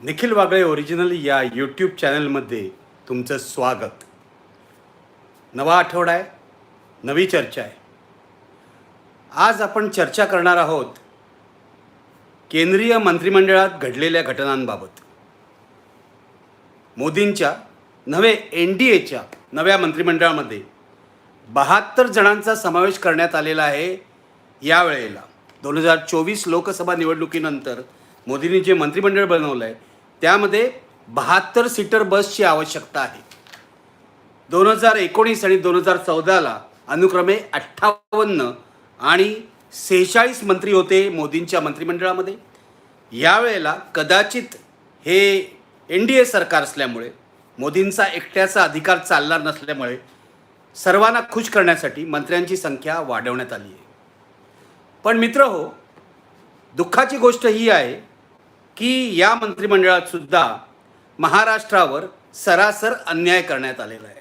Nikhil Wagle original या YouTube चॅनलमध्ये तुमचं स्वागत. नवा आठवडा आहे नवी चर्चा आहे. आज आपण चर्चा करणार आहोत केंद्रीय मंत्रिमंडळात घडलेल्या घटनांबाबत. मोदींच्या नवे एन डी एच्या नव्या मंत्रिमंडळामध्ये बहात्तर जणांचा समावेश करण्यात आलेला आहे यावेळेला. दोन हजार चोवीस लोकसभा निवडणुकीनंतर मोदींनी जे मंत्रिमंडळ बनवलं आहे त्यामध्ये बहात्तर सीटर बसची आवश्यकता आहे. दोन हजार एकोणीस आणि दोन हजार चौदाला अनुक्रमे अठ्ठावन्न आणि सेहेचाळीस मंत्री होते मोदींच्या मंत्रिमंडळामध्ये. यावेळेला कदाचित हे एन डी ए सरकार असल्यामुळे मोदींचा एकट्याचा अधिकार चालणार नसल्यामुळे सर्वांना खुश करण्यासाठी मंत्र्यांची संख्या वाढवण्यात आली आहे. पण मित्र हो दुःखाची गोष्ट ही आहे की या मंत्रिमंडळात सुद्धा महाराष्ट्रावर सरासर अन्याय करण्यात आलेला आहे.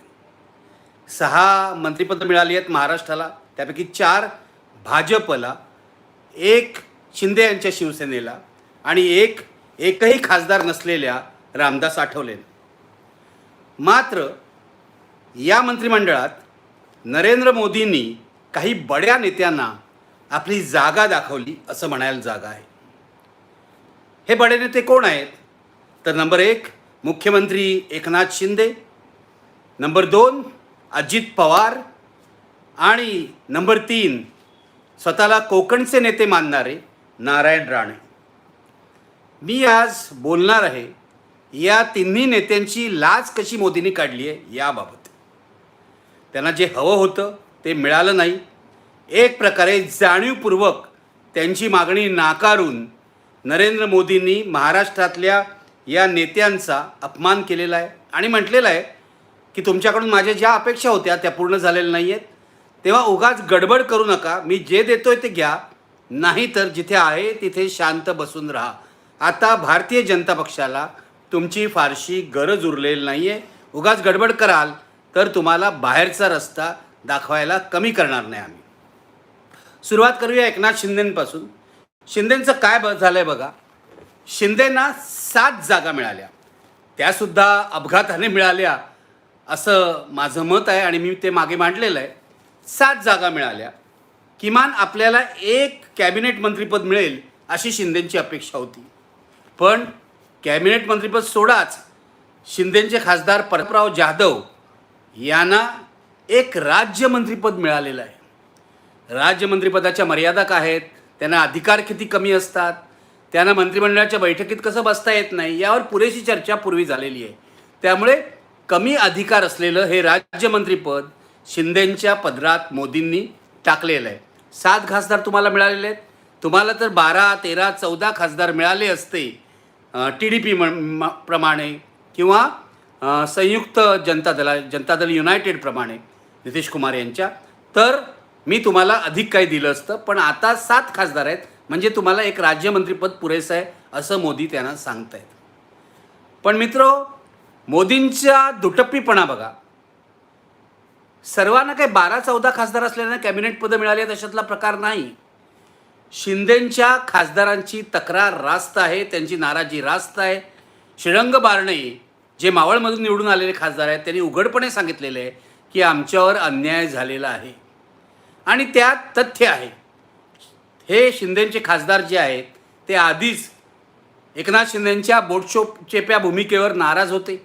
सहा मंत्रिपद मिळाली आहेत महाराष्ट्राला त्यापैकी चार भाजपला एक शिंदे यांच्या शिवसेनेला आणि एक एकही खासदार नसलेल्या रामदास आठवले मात्र या मंत्रिमंडळात नरेंद्र मोदींनी काही बड्या नेत्यांना आपली जागा दाखवली असं म्हणायला जागा आहे. हे बडे नेते कोण आहेत? तर नंबर एक मुख्यमंत्री एकनाथ शिंदे. नंबर दोन अजित पवार. आणि नंबर तीन स्वतःला कोकणचे नेते मानणारे नारायण राणे. मी आज बोलणार आहे या तिन्ही नेत्यांची लाच कशी मोदींनी काढली आहे याबाबत. त्यांना जे हवं होतं ते मिळालं नाही. एक प्रकारे जाणीवपूर्वक त्यांची मागणी नाकारून नरेंद्र मोदींनी महाराष्ट्रातल्या या नेत्यांचा अपमान केलेला आहे आणि म्हटलेलं आहे की तुमच्याकडून माझ्या ज्या अपेक्षा होत्या त्या पूर्ण झालेल्या नाही आहेत तेव्हा उगाच गडबड करू नका. मी जे देतोय ते घ्या. नाही तर जिथे आहे तिथे शांत बसून राहा. आता भारतीय जनता पक्षाला तुमची फारशी गरज उरलेली नाही आहे उगाच गडबड कराल तर तुम्हाला बाहेरचा रस्ता दाखवायला कमी करणार नाही आम्ही. सुरुवात करूया एकनाथ शिंदेंपासून. शिंदेंचं काय ब झालं आहे बघा? शिंदेंना सात जागा मिळाल्या. त्यासुद्धा अपघाताने मिळाल्या असं माझं मत आहे आणि मी ते मागे मांडलेलं आहे. सात जागा मिळाल्या. किमान आपल्याला एक कॅबिनेट मंत्रीपद मिळेल अशी शिंदेंची अपेक्षा होती. पण कॅबिनेट मंत्रीपद सोडाच शिंदेंचे खासदार परपराव जाधव यांना एक राज्यमंत्रीपद मिळालेलं आहे. राज्यमंत्रीपदाच्या मर्यादा काय आहेत? त्यांना अधिकार किती कमी असतात? त्यांना मंत्रिमंडळाच्या बैठकीत कसं बसता येत नाही? यावर पुरेशी चर्चा पूर्वी झालेली आहे. त्यामुळे कमी अधिकार असलेलं हे राज्यमंत्रीपद शिंदेंच्या पदरात मोदींनी टाकलेलं आहे. सात खासदार तुम्हाला मिळालेले आहेत. तुम्हाला तर बारा तेरा चौदा खासदार मिळाले असते टी डी पी प्रमाणे किंवा संयुक्त जनता दला जनता दल युनायटेडप्रमाणे नितीश कुमार यांच्या. तर मी तुम्हाला अधिक काही दिलं असतं पण आता सात खासदार आहेत. म्हणजे तुम्हाला एक राज्यमंत्रीपद पुरेसं आहे असं मोदी त्यांना सांगतायत. पण मित्र मोदींच्या दुटप्पीपणा बघा. सर्वांना काही बारा चौदा खासदार असल्यानं कॅबिनेट पदं मिळाली आहेत अशातला प्रकार नाही. शिंदेंच्या खासदारांची तक्रार रास्त आहे त्यांची नाराजी रास्त आहे. श्रीरंग बारणे जे मावळमधून निवडून आलेले खासदार आहेत त्यांनी उघडपणे सांगितलेले आहे की आमच्यावर अन्याय झालेला आहे. आणि त्यात तथ्य आहे. हे शिंदेंचे खासदार जे आहेत ते आधीच एकनाथ शिंदेंच्या बोटशो चेप्या भूमिकेवर नाराज होते.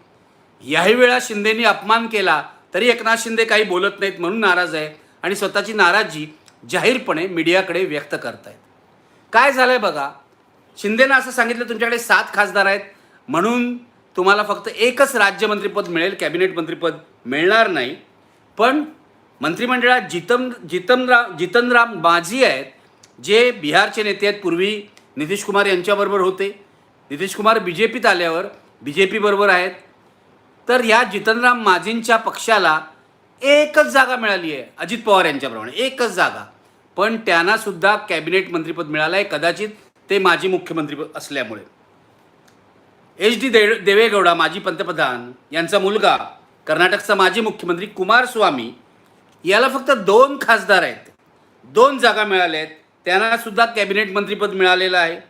याही वेळा शिंदेंनी अपमान केला तरी एकनाथ शिंदे काही बोलत नाहीत म्हणून नाराज आहे आणि स्वतःची नाराजी जाहीरपणे मीडियाकडे व्यक्त करतायत. काय झालंय बघा शिंदेनं असं सांगितलं तुमच्याकडे सात खासदार आहेत म्हणून तुम्हाला फक्त एकच राज्यमंत्रीपद मिळेल कॅबिनेट मंत्रीपद मिळणार नाही. पण मंत्रिमंडळात जितम जितमराम जितनराम माझी आहेत जे बिहारचे नेते आहेत पूर्वी नितीश कुमार यांच्याबरोबर होते. नितीश कुमार बी जे पीत आल्यावर बी जे पीबरोबर आहेत. तर या जितनराम माझींच्या पक्षाला एकच जागा मिळाली आहे अजित पवार यांच्याप्रमाणे एकच जागा. पण त्यांनासुद्धा कॅबिनेट मंत्रीपद मिळालं आहे कदाचित ते माजी मुख्यमंत्री असल्यामुळे. एच डी दे देवेगौडा माजी पंतप्रधान यांचा मुलगा कर्नाटकचा माजी मुख्यमंत्री कुमारस्वामी याला फक्त दोन खासदार आहेत. दोन जागा मिळाल्या आहेत त्यांना सुद्धा कॅबिनेट मंत्रीपद मिळालेलं आहे.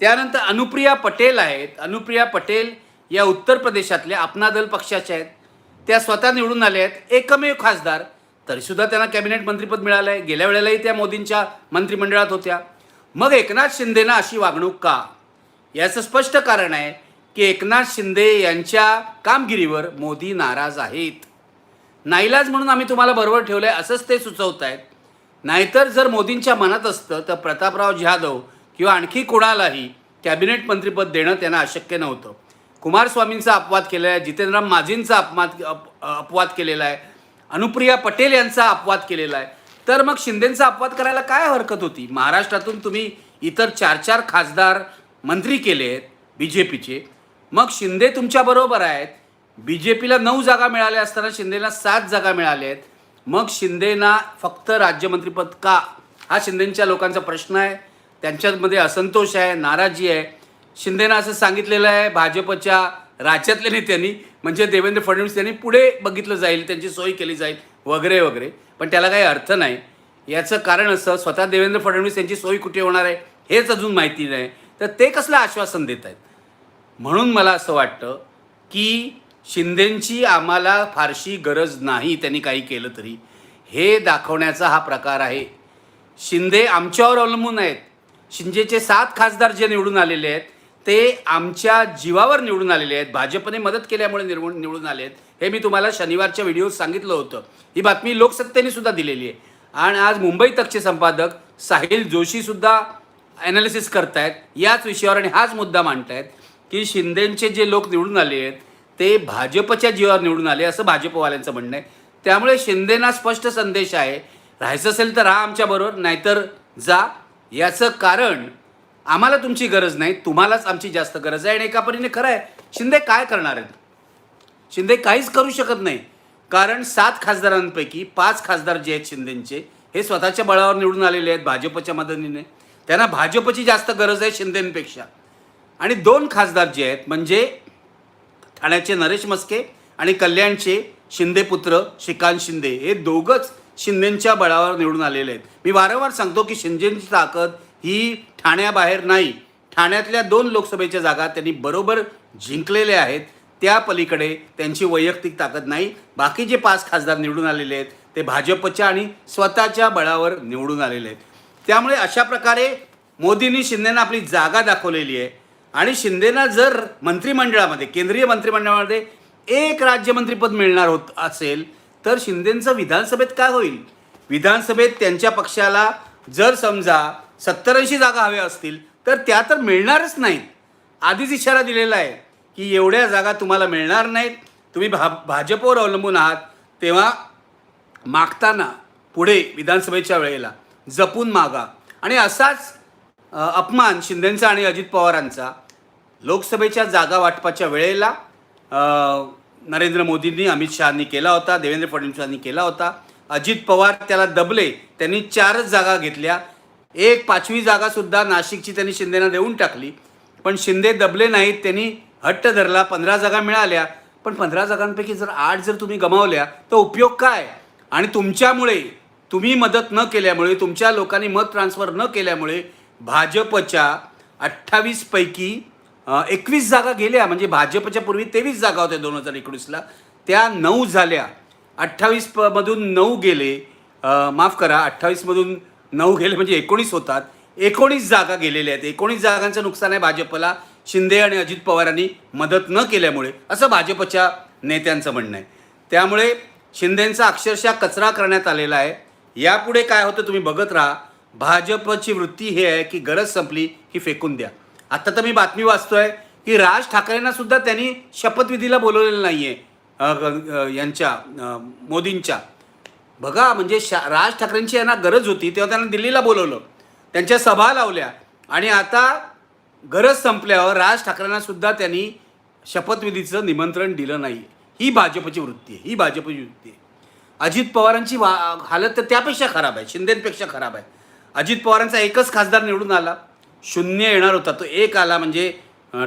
त्यानंतर अनुप्रिया पटेल आहेत. अनुप्रिया पटेल या उत्तर प्रदेशातल्या अपना दल पक्षाच्या आहेत. त्या स्वतः निवडून आल्या आहेत. एकमेव खासदार. तरीसुद्धा त्यांना कॅबिनेट मंत्रीपद मिळालं आहे. गेल्या वेळेलाही त्या मोदींच्या मंत्रिमंडळात होत्या. मग एकनाथ शिंदेना अशी वागणूक का? याचं स्पष्ट कारण आहे की एकनाथ शिंदे यांच्या कामगिरीवर मोदी नाराज आहेत. नाईलाज म्हणून आम्ही तुम्हाला बरोबर ठेवलं आहे असंच ते सुचवत आहेत नाहीतर जर मोदींच्या मनात असतं तर प्रतापराव जाधव किंवा आणखी कोणालाही कॅबिनेट मंत्रीपद देणं त्यांना अशक्य नव्हतं. कुमारस्वामींचा अपवाद केलेला आहे जितेंद्र माझींचा अपवाद अपवाद केलेला आहे अनुप्रिया पटेल यांचा अपवाद केलेला आहे. तर मग शिंदेंचा अपवाद करायला काय हरकत होती? महाराष्ट्रातून तुम्ही इतर चार चार खासदार मंत्री केले आहेत बी जे पीचे मग शिंदे तुमच्याबरोबर आहेत बी जे पीला नऊ जागा मिळाल्या असताना शिंदेला सात जागा मिळाल्या आहेत. मग शिंदेना फक्त राज्यमंत्रीपद का? हा शिंदेच्या लोकांचा प्रश्न आहे. त्यांच्यामध्ये असंतोष आहे नाराजी आहे. शिंदेना असं सांगितलेलं आहे भाजपच्या राज्यातल्या नेत्यांनी म्हणजे देवेंद्र फडणवीस यांनी पुढे बघितलं जाईल त्यांची सोय केली जाईल वगैरे वगैरे. पण त्याला काही अर्थ नाही. याचं कारण असं स्वतः देवेंद्र फडणवीस यांची सोय कुठे होणार आहे हेच अजून माहिती नाही. तर ते कसलं आश्वासन देत आहेत? म्हणून मला असं वाटतं की शिंदेंची आम्हाला फारशी गरज नाही त्यांनी काही केलं तरी. हे दाखवण्याचा हा प्रकार आहे. शिंदे आमच्यावर अवलंबून आहेत. शिंदेचे सात खासदार जे निवडून आलेले आहेत ते आमच्या जीवावर निवडून आलेले आहेत. भाजपने मदत केल्यामुळे निवडून निवडून आले आहेत. हे मी तुम्हाला शनिवारच्या व्हिडिओत सांगितलं होतं. ही बातमी लोकसत्तेने सुद्धा दिलेली आहे. आणि आज मुंबई तकचे संपादक साहिल जोशीसुद्धा ॲनालिसिस करतायत. याच विषयावर आणि हाच मुद्दा मांडतायत की शिंदेंचे जे लोक निवडून आले आहेत ते भाजपच्या जीवावर निवडून आले असं भाजपवाल्यांचं म्हणणं आहे. त्यामुळे शिंदेना स्पष्ट संदेश आहे राहायचं असेल तर राहा आमच्याबरोबर नाहीतर जा. याचं कारण आम्हाला तुमची गरज नाही तुम्हालाच आमची जास्त गरज आहे आणि एका परीने खरं आहे शिंदे काय करणार आहेत? शिंदे काहीच करू शकत नाही. कारण सात खासदारांपैकी पाच खासदार जे आहेत शिंदेंचे हे स्वतःच्या बळावर निवडून आलेले आहेत भाजपच्या मदतीने. त्यांना भाजपची जास्त गरज आहे शिंदेंपेक्षा. आणि दोन खासदार जे आहेत म्हणजे ठाण्याचे नरेश मस्के आणि कल्याणचे शिंदे पुत्र श्रीकांत शिंदे. हे दोघंच शिंदेंच्या बळावर निवडून आलेले आहेत. मी वारंवार सांगतो की शिंदेची ताकद ही ठाण्याबाहेर नाही. ठाण्यातल्या दोन लोकसभेच्या जागा त्यांनी बरोबर जिंकलेल्या आहेत. त्या पलीकडे त्यांची वैयक्तिक ताकद नाही. बाकी जे पाच खासदार निवडून आलेले आहेत ते भाजपच्या आणि स्वतःच्या बळावर निवडून आलेले आहेत. त्यामुळे अशा प्रकारे मोदींनी शिंदेना आपली जागा दाखवलेली आहे. आणि शिंदेना जर मंत्रिमंडळामध्ये केंद्रीय मंत्रिमंडळामध्ये एक राज्यमंत्रीपद मिळणार होत असेल तर शिंदेंचं विधानसभेत काय होईल? विधानसभेत त्यांच्या पक्षाला जर समजा सत्तर ऐंशी जागा हव्या असतील तर त्या तर मिळणारच नाहीत. आधीच इशारा दिलेला आहे की एवढ्या जागा तुम्हाला मिळणार नाहीत. तुम्ही भा भाजपवर अवलंबून आहात. तेव्हा मागताना पुढे विधानसभेच्या वेळेला जपून मागा. आणि असाच अपमान शिंदेंचा आणि अजित पवारांचा लोकसभेच्या जागा वाटपाच्या वेळेला नरेंद्र मोदींनी अमित शहानी केला होता देवेंद्र फडणवीसांनी केला होता. अजित पवार त्याला दबले त्यांनी चारच जागा घेतल्या. एक पाचवी जागासुद्धा नाशिकची त्यांनी शिंदेना देऊन टाकली. पण शिंदे दबले नाहीत त्यांनी हट्ट धरला पंधरा जागा मिळाल्या. पण पंधरा जागांपैकी जर आठ जर तुम्ही गमावल्या तर उपयोग काय? आणि तुमच्यामुळे तुम्ही मदत न केल्यामुळे तुमच्या लोकांनी मत ट्रान्सफर न केल्यामुळे भाजपच्या अठ्ठावीसपैकी एकवीस जागा गेल्या म्हणजे भाजपच्या पूर्वी तेवीस जागा होत्या दोन हजार एकोणीसला त्या नऊ झाल्या. अठ्ठावीस मधून नऊ गेले. माफ करा अठ्ठावीसमधून नऊ गेले म्हणजे एकोणीस होतात. एकोणीस जागा गेलेल्या आहेत. एकोणीस जागांचं नुकसान आहे भाजपला. शिंदे आणि अजित पवारांनी मदत न केल्यामुळे असं भाजपच्या नेत्यांचं म्हणणं आहे. त्यामुळे शिंदेंचा अक्षरशः कचरा करण्यात आलेला आहे. यापुढे काय होतं तुम्ही बघत राहा. भाजपची वृत्ती हे आहे की गरज संपली की फेकून द्या. आता तर मी बातमी वाचतोय की राज ठाकरेंना सुद्धा त्यांनी शपथविधीला बोलवलेलं नाही आहे यांच्या मोदींच्या. बघा म्हणजे शा राज ठाकरेंची यांना गरज होती तेव्हा त्यांना दिल्लीला बोलवलं. त्यांच्या सभा लावल्या. आणि आता गरज संपल्यावर राज ठाकरेंना सुद्धा त्यांनी शपथविधीचं निमंत्रण दिलं नाही. ही भाजपची वृत्ती आहे ही भाजपची वृत्ती आहे. अजित पवारांची वा हालत तर त्यापेक्षा खराब आहे शिंदेपेक्षा खराब आहे. अजित पवारांचा एकच खासदार निवडून आला. शून्य येणार होता. तो एक आला म्हणजे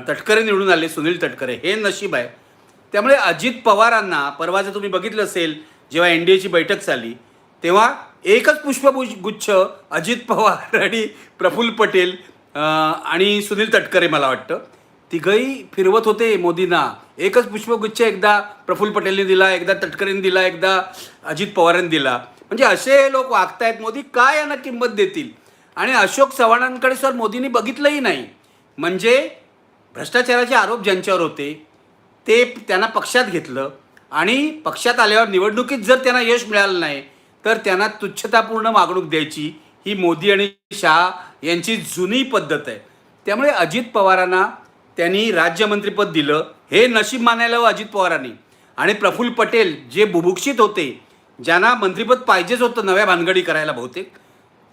तटकरे निवडून आले सुनील तटकरे. हे नशीब आहे. त्यामुळे अजित पवारांना परवा जर तुम्ही बघितलं असेल जेव्हा एन डी एची बैठक झाली तेव्हा एकच पुष्पगुच्छ अजित पवार आणि प्रफुल्ल पटेल आणि सुनील तटकरे मला वाटतं. तिघही फिरवत होते मोदींना. एकच पुष्पगुच्छ एकदा प्रफुल्ल पटेलने दिला एकदा तटकरेंनी दिला एकदा अजित पवारांनी दिला. म्हणजे असे लोक वागतायत मोदी. काय यांना किंमत देतील? आणि अशोक चव्हाणांकडे सर मोदींनी बघितलंही नाही. म्हणजे भ्रष्टाचाराचे आरोप ज्यांच्यावर होते ते त्यांना पक्षात घेतलं आणि पक्षात आल्यावर निवडणुकीत जर त्यांना यश मिळालं नाही तर त्यांना तुच्छतापूर्ण वागणूक द्यायची ही मोदी आणि शहा यांची जुनी पद्धत आहे. त्यामुळे अजित पवारांना त्यांनी राज्यमंत्रीपद दिलं हे नशीब मानायला हवं अजित पवारांनी. आणि प्रफुल्ल पटेल जे बुभुक्षित होते ज्यांना मंत्रिपद पाहिजेच होतं नव्या भानगडी करायला बहुतेक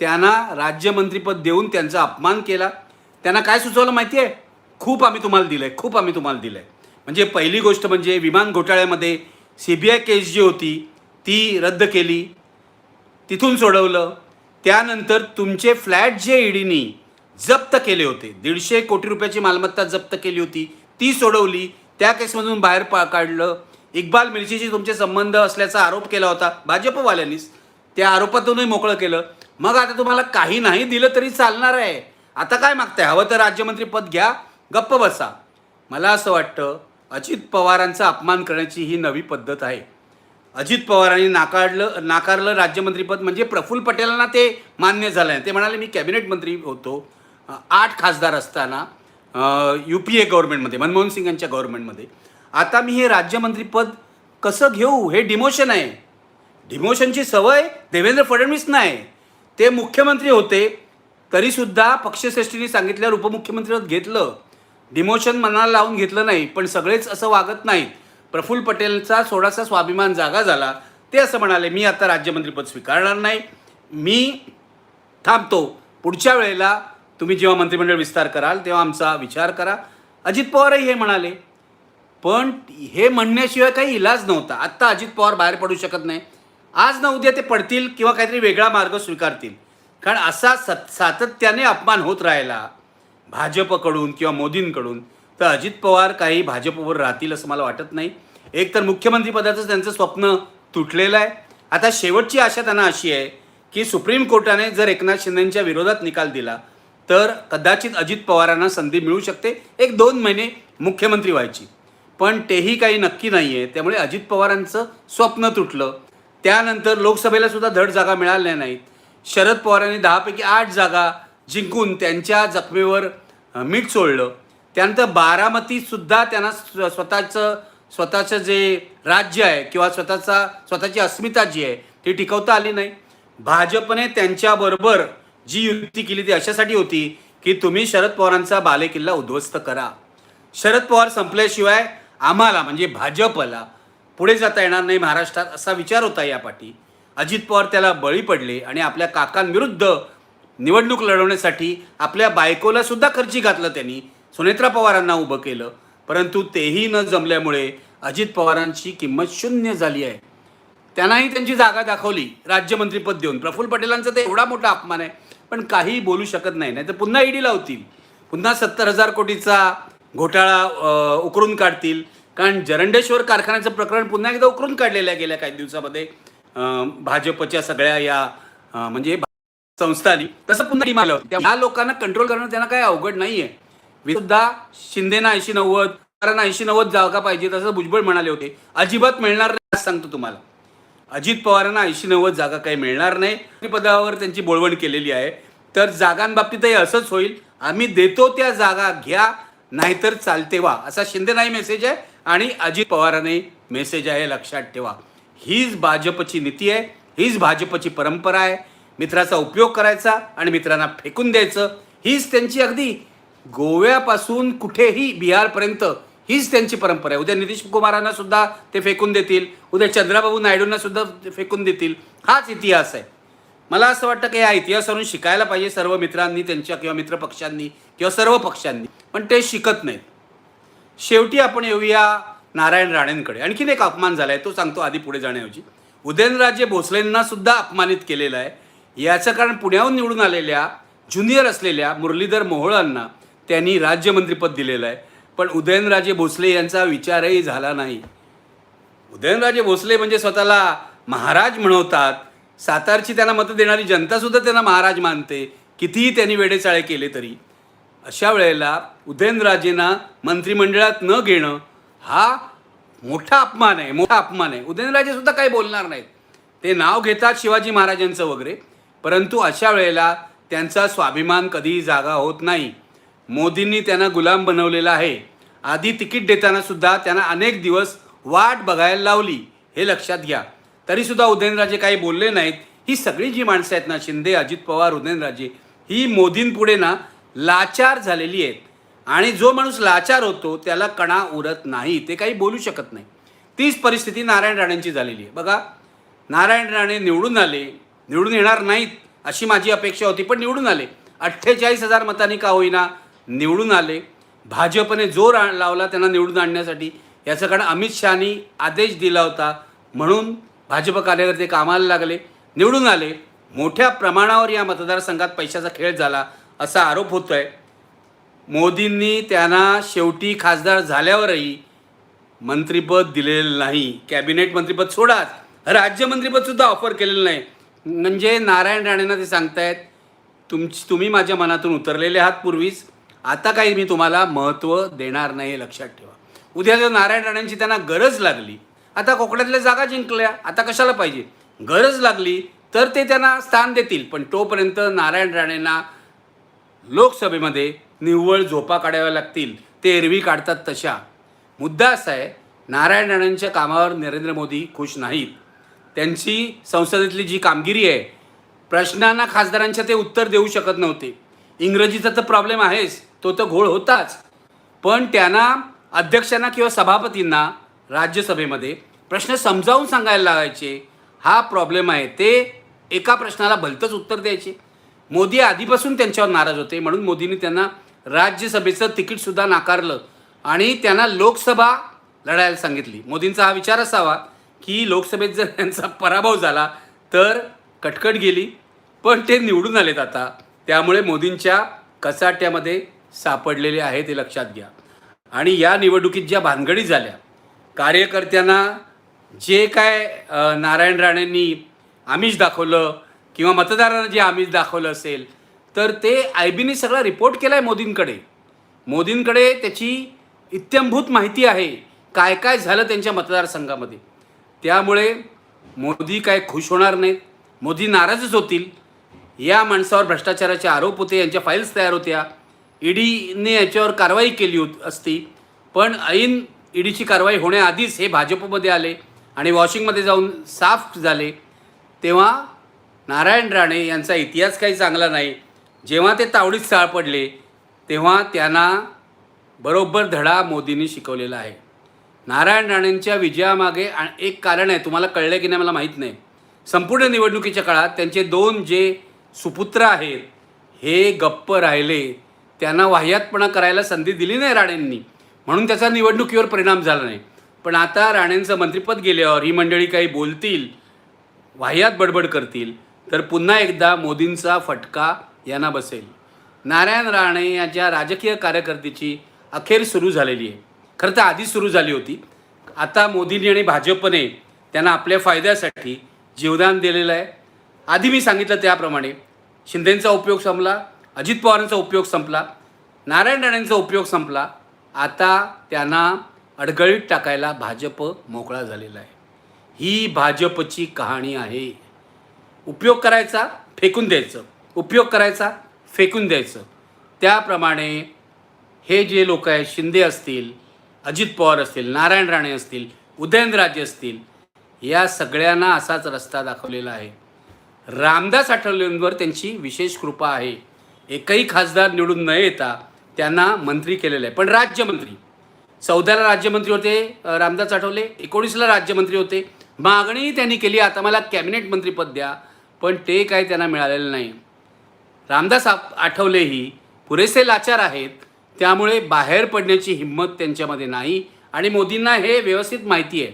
त्यांना राज्यमंत्रीपद देऊन त्यांचा अपमान केला. त्यांना काय सुचवलं माहिती आहे खूप आम्ही तुम्हाला दिलं आहे खूप आम्ही तुम्हाला दिलं आहे म्हणजे पहिली गोष्ट म्हणजे विमान घोटाळ्यामध्ये सी बी आय केस जी होती ती रद्द केली तिथून सोडवलं. त्यानंतर तुमचे फ्लॅट जे ईडीनी जप्त केले होते दीडशे कोटी रुपयाची मालमत्ता जप्त केली होती ती सोडवली. त्या केसमधून बाहेर पा काढलं. इक्बाल मिर्चीशी तुमचे संबंध असल्याचा आरोप केला होता भाजपवाल्यांनीच. त्या आरोपातूनही मोकळं केलं. मग आता तुम्हाला काही नाही दिलं तरी चालणार आहे. आता काय मागताय? हवं तर राज्यमंत्री पद घ्या. गप्प बसा. मला असं वाटतं अजित पवारांचा अपमान करण्याची ही नवी पद्धत आहे. अजित पवारांनी नाकारलं नाकारलं राज्यमंत्रीपद म्हणजे प्रफुल्ल पटेलांना ते मान्य झालं आहे ते म्हणाले मी कॅबिनेट मंत्री होतो. आठ खासदार असताना यू पी ए गव्हर्नमेंटमध्ये मनमोहन सिंग यांच्या गव्हर्नमेंटमध्ये. आता मी हे राज्यमंत्रीपद कसं घेऊ? हे डिमोशन आहे. डिमोशनची सवय देवेंद्र फडणवीस नाही. ते मुख्यमंत्री होते तरीसुद्धा पक्षश्रेष्ठींनी सांगितल्यावर उपमुख्यमंत्रीपद घेतलं. डिमोशन मनाला लावून घेतलं नाही पण सगळेच असं वागत नाहीत. प्रफुल्ल पटेलचा थोडासा स्वाभिमान जागा झाला. ते असं म्हणाले मी आता राज्यमंत्रीपद स्वीकारणार नाही. मी थांबतो. पुढच्या वेळेला तुम्ही जेव्हा मंत्रिमंडळ विस्तार कराल तेव्हा आमचा विचार करा. अजित पवारही हे म्हणाले. पण हे म्हणण्याशिवाय काही इलाज नव्हता. आत्ता अजित पवार बाहेर पडू शकत नाही. आज ना उद्या ते पडतील किंवा काहीतरी वेगळा मार्ग स्वीकारतील. कारण असा सत सातत्याने अपमान होत राहिला भाजपकडून किंवा मोदींकडून तर अजित पवार काही भाजपवर राहतील असं मला वाटत नाही. एक तर मुख्यमंत्रीपदाचं त्यांचं स्वप्न तुटलेलं आहे. आता शेवटची आशा त्यांना अशी आहे की सुप्रीम कोर्टाने जर एकनाथ शिंदेच्या विरोधात निकाल दिला तर कदाचित अजित पवारांना संधी मिळू शकते. एक दोन महिने मुख्यमंत्री व्हायची. पण तेही काही नक्की नाही आहे त्यामुळे अजित पवारांचं स्वप्न तुटलं. त्यानंतर लोकसभेला सुद्धा धड जागा मिळाल्या नाहीत. शरद पवारांनी दहापैकी आठ जागा जिंकून त्यांच्या जखमेवर मीठ सोडलं त्यानंतर बारामतीसुद्धा त्यांना स्वतःचं स्वतःचं जे राज्य आहे किंवा स्वतःचा स्वतःची अस्मिता जी आहे ती टिकवता आली नाही. भाजपने त्यांच्याबरोबर जी युती केली ती अशासाठी होती की तुम्ही शरद पवारांचा बालेकिल्ला उद्ध्वस्त करा. शरद पवार संपल्याशिवाय आम्हाला म्हणजे भाजपला पुढे जाता येणार नाही महाराष्ट्रात असा विचार होता या पाठी. अजित पवार त्याला बळी पडले आणि आपल्या काकांविरुद्ध निवडणूक लढवण्यासाठी आपल्या बायकोला सुद्धा खर्ची घातलं त्यांनी. सुनेत्रा पवारांना उभं केलं. परंतु तेही न जमल्यामुळे अजित पवारांची किंमत शून्य झाली आहे. त्यांनाही त्यांची जागा दाखवली. राज्यमंत्रीपद देऊन. प्रफुल्ल पटेलांचा ते एवढा मोठा अपमान आहे. पण काही बोलू शकत नाही. नाही तर पुन्हा ईडी लावतील. पुन्हा सत्तर हजार कोटीचा घोटाळा उकरून काढतील. कारण जरंडेश्वर कारखान्याचं प्रकरण पुन्हा एकदा उकरून काढलेलं आहे गेल्या काही दिवसामध्ये. भाजपच्या सगळ्या या म्हणजे संस्थांनी तसं पुन्हा आलं. त्या लोकांना कंट्रोल करणं त्यांना काही अवघड नाहीये. सुद्धा शिंदेना ऐंशी नव्वद पवारांना ऐंशी नव्वद जागा पाहिजे तसं भुजबळ म्हणाले होते. अजिबात मिळणार नाही सांगतो तुम्हाला. अजित पवारांना ऐंशी नव्वद जागा काही मिळणार नाही. पदावर त्यांची बोळवण केलेली आहे. तर जागांबाबतीतही असंच होईल. आम्ही देतो त्या जागा घ्या नाहीतर चालते वा. असा शिंदे नाही मेसेज आहे. आणि अजित पवारांनी मेसेज आहे लक्षात ठेवा. हीच भाजपची नीती आहे हीच भाजपची परंपरा आहे. मित्राचा उपयोग करायचा आणि मित्रांना फेकून द्यायचं हीच त्यांची अगदी गोव्यापासून कुठेही बिहारपर्यंत हीच त्यांची परंपरा आहे. उद्या नितीश कुमारांना सुद्धा ते फेकून देतील उद्या चंद्राबाबू नायडूंना सुद्धा फेकून देतील. हाच इतिहास आहे. मला असं वाटतं की या इतिहासावरून शिकायला पाहिजे सर्व मित्रांनी त्यांच्या किंवा मित्रपक्षांनी किंवा सर्व पक्षांनी. पण ते शिकत नाहीत. शेवटी आपण येऊया नारायण राणेंकडे. आणखीन एक अपमान झाला आहे तो सांगतो आधी पुढे जाण्याऐवजी. उदयनराजे भोसलेंना सुद्धा अपमानित केलेलं आहे. याचं कारण पुण्याहून निवडून आलेल्या ज्युनियर असलेल्या मुरलीधर मोहोळांना त्यांनी राज्यमंत्रीपद दिलेलं आहे. पण उदयनराजे भोसले यांचा विचारही झाला नाही. उदयनराजे भोसले म्हणजे स्वतःला महाराज म्हणवतात. सातारची त्यांना मतं देणारी जनतासुद्धा त्यांना महाराज मानते. कितीही त्यांनी वेडेचाळे केले तरी. अशा वेळेला उदयनराजेंना मंत्रिमंडळात न घेणं हा मोठा अपमान आहे मोठा अपमान आहे. उदयनराजे सुद्धा काही बोलणार नाहीत. ते नाव घेतात शिवाजी महाराजांचं वगैरे परंतु अशा वेळेला त्यांचा स्वाभिमान कधीही जागा होत नाही. मोदींनी त्यांना गुलाम बनवलेला आहे. आधी तिकीट देताना सुद्धा त्यांना अनेक दिवस वाट बघायला लावली हे लक्षात घ्या. तरीसुद्धा उदयनराजे काही बोलले नाहीत. ही सगळी जी माणसं आहेत ना शिंदे अजित पवार उदयनराजे ही मोदींपुढे ना लाचार झालेली आहेत. आणि जो माणूस लाचार होतो त्याला कणा उरत नाही. ते काही बोलू शकत नाही. तीच परिस्थिती नारायण राणेंची झालेली आहे. बघा नारायण राणे निवडून आले निवडून येणार नाहीत अशी माझी अपेक्षा होती पण निवडून आले. अठ्ठेचाळीस हजार मतांनी का होईना निवडून आले. भाजपने जोर लावला त्यांना निवडून आणण्यासाठी. याचं कारण अमित शहानी आदेश दिला होता. म्हणून भाजप कार्यकर्ते कामाला लागले. निवडून आले. मोठ्या प्रमाणावर या मतदारसंघात पैशाचा खेळ झाला. असा आरोप होतो आहे मोदींनी त्यांना शेवटी खासदार झाल्यावरही मंत्रिपद दिलेलं नाही. कॅबिनेट मंत्रिपद सोडाच राज्यमंत्रीपदसुद्धा ऑफर केलेलं नाही. म्हणजे नारायण राणेंना ते सांगतायत तुमची तुम्ही माझ्या मनातून उतरलेले आहात पूर्वीच. आता काही मी तुम्हाला महत्त्व देणार नाही हे लक्षात ठेवा. उद्या जर नारायण राणेंची त्यांना गरज लागली आता कोकणातल्या जागा जिंकल्या आता कशाला पाहिजे? गरज लागली तर ते त्यांना स्थान देतील. पण तोपर्यंत नारायण राणेंना लोकसभेमध्ये निव्वळ झोपा काढाव्या लागतील ते एरवी काढतात तशा. मुद्दा असा आहे नारायण राणेंच्या कामावर नरेंद्र मोदी खुश नाहीत. त्यांची संसदेतली जी कामगिरी आहे प्रश्नांना खासदारांच्या ते उत्तर देऊ शकत नव्हते. इंग्रजीचा तर प्रॉब्लेम आहेच तो तर घोळ होताच. पण त्यांना अध्यक्षांना किंवा सभापतींना राज्यसभेमध्ये प्रश्न समजावून सांगायला लागायचे. हा प्रॉब्लेम आहे ते एका प्रश्नाला भलतंच उत्तर द्यायचे. मोदी आधीपासून त्यांच्यावर नाराज होते. म्हणून मोदींनी त्यांना राज्यसभेचं तिकीटसुद्धा नाकारलं. आणि त्यांना लोकसभा लढायला सांगितली. मोदींचा हा विचार असावा की लोकसभेत जर त्यांचा पराभव झाला तर कटकट गेली. पण ते निवडून आलेत आता. त्यामुळे मोदींच्या कचाट्यामध्ये सापडलेले आहे ते लक्षात घ्या. आणि या निवडणुकीत ज्या भानगडी झाल्या कार्यकर्त्यांना जे काय नारायण राणेंनी आमिष दाखवलं किंवा मतदारांना जे आमिष दाखवलं असेल तर ते आय बीने सगळा रिपोर्ट केला आहे मोदींकडे. मोदींकडे त्याची इत्यंभूत माहिती आहे काय काय झालं त्यांच्या मतदारसंघामध्ये. त्यामुळे मोदी काय खुश होणार नाहीत मोदी नाराजच होतील. या माणसावर भ्रष्टाचाराचे आरोप होते यांच्या फाईल्स तयार होत्या. ईडीने याच्यावर कारवाई केली होत असती पण ऐन ईडीची कारवाई होण्याआधीच हे भाजपमध्ये आले आणि वॉशिंगमध्ये जाऊन साफ झाले. तेव्हा नारायण राणे यांचा इतिहास काही चांगला नाही. जेव्हा ते तावडीत साळ पडले तेव्हा त्यांना बरोबर धडा मोदींनी शिकवलेला आहे. नारायण राणेंच्या विजयामागे एक कारण आहे तुम्हाला कळलं की नाही मला माहीत नाही. संपूर्ण निवडणुकीच्या काळात त्यांचे दोन जे सुपुत्र आहेत हे गप्प राहिले. त्यांना वाह्यातपणा करायला संधी दिली नाही राणेंनी. म्हणून त्याचा निवडणुकीवर परिणाम झाला नाही. पण आता राणेंचं मंत्रिपद गेल्यावर ही मंडळी काही बोलतील वाह्यात बडबड करतील. तर पुन्हा एकदा मोदींचा फटका यांना बसेल. नारायण राणे यांच्या राजकीय कारकिर्दीची अखेर सुरू झालेली आहे. खरं तर आधी सुरू झाली होती. आता मोदींनी आणि भाजपने त्यांना आपल्या फायद्यासाठी जीवदान दिलेलं आहे. आधी मी सांगितलं त्याप्रमाणे शिंदेंचा उपयोग संपला अजित पवारांचा उपयोग संपला नारायण राणेंचा उपयोग संपला. आता त्यांना अडगळीत टाकायला भाजप मोकळा झालेला आहे. ही भाजपची कहाणी आहे. उपयोग करायचा फेकून द्यायचं. उपयोग करायचा फेकून द्यायचं. त्याप्रमाणे हे जे लोक आहेत शिंदे असतील अजित पवार असतील नारायण राणे असतील उदयनराजे असतील या सगळ्यांना असाच रस्ता दाखवलेला आहे. रामदास आठवलेंवर त्यांची विशेष कृपा आहे. एकही खासदार निवडून न येता त्यांना मंत्री केलेलं आहे. पण राज्यमंत्री चौदाला राज्यमंत्री होते रामदास आठवले एकोणीसला राज्यमंत्री होते. मागणी त्यांनी केली. आता मला कॅबिनेट मंत्रीपद द्या. पण ते काय त्यांना मिळालेलं नाही. रामदास आठवलेही पुरेसे लाचार आहेत त्यामुळे बाहेर पडण्याची हिंमत त्यांच्यामध्ये नाही आणि मोदींना हे व्यवस्थित माहिती आहे.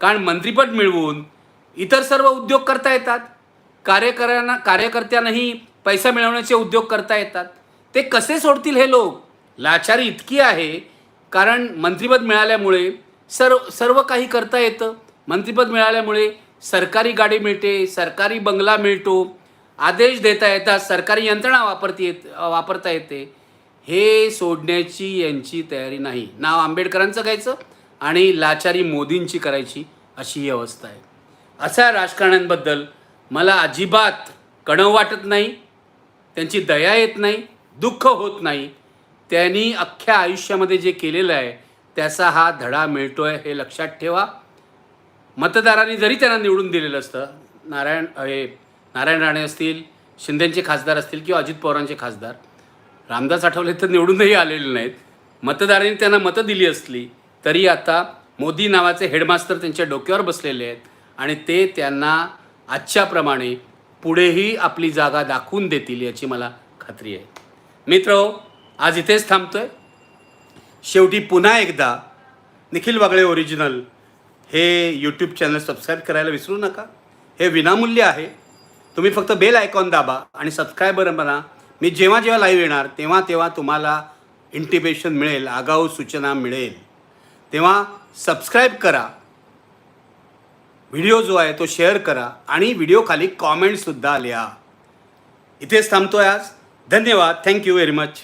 कारण मंत्रिपद मिळवून इतर सर्व उद्योग करता येतात. कार्यकर्त्यांना कार्यकर्त्यांनाही पैसा मिळवण्याचे उद्योग करता येतात. ते कसे सोडतील हे लोक? लाचारी इतकी आहे. कारण मंत्रिपद मिळाल्यामुळे सर्व सर्व काही करता येतं. मंत्रिपद मिळाल्यामुळे सरकारी गाडी मिळते सरकारी बंगला मिळतो आदेश देता येतात सरकारी यंत्रणा वापरती येत वापरता येते. हे सोडण्याची यांची तयारी नाही. नाव आंबेडकरांचं घ्यायचं आणि लाचारी मोदींची करायची अशी ही अवस्था आहे. अशा राजकारण्यांबद्दल मला अजिबात कणव वाटत नाही त्यांची दया येत नाही दुःख होत नाही. त्यांनी अख्ख्या आयुष्यामध्ये जे केलेलं आहे त्याचा हा धडा मिळतो आहे हे लक्षात ठेवा. मतदारांनी जरी त्यांना निवडून दिलेलं असतं नारायण हे नारायण राणे असतील शिंदेचे खासदार असतील किंवा अजित पवारांचे खासदार रामदास आठवले तर निवडूनही आलेले नाहीत. मतदारांनी त्यांना मतं दिली असली तरी आता मोदी नावाचे हेडमास्तर त्यांच्या डोक्यावर बसलेले आहेत आणि ते त्यांना आजच्याप्रमाणे पुढेही आपली जागा दाखवून देतील याची मला खात्री आहे. मित्र हो, आज इथेच थांबतोय. शेवटी पुन्हा एकदा निखिल वागळे ओरिजिनल हे यूट्यूब चॅनल सबस्क्राईब करायला विसरू नका. हे विनामूल्य आहे. तुम्ही फक्त बेल आयकॉन दाबा आणि सबस्क्रायबर म्हणा मी जेव्हा जेव्हा लाईव्ह येणार तेव्हा तेव्हा तुम्हाला इंटिमेशन मिळेल आगाऊ सूचना मिळेल. तेव्हा सबस्क्राईब करा. व्हिडिओ जो आहे तो शेअर करा आणि व्हिडिओ खाली कॉमेंटसुद्धा लिहा. इथेच थांबतो आज. धन्यवाद. Thank you very much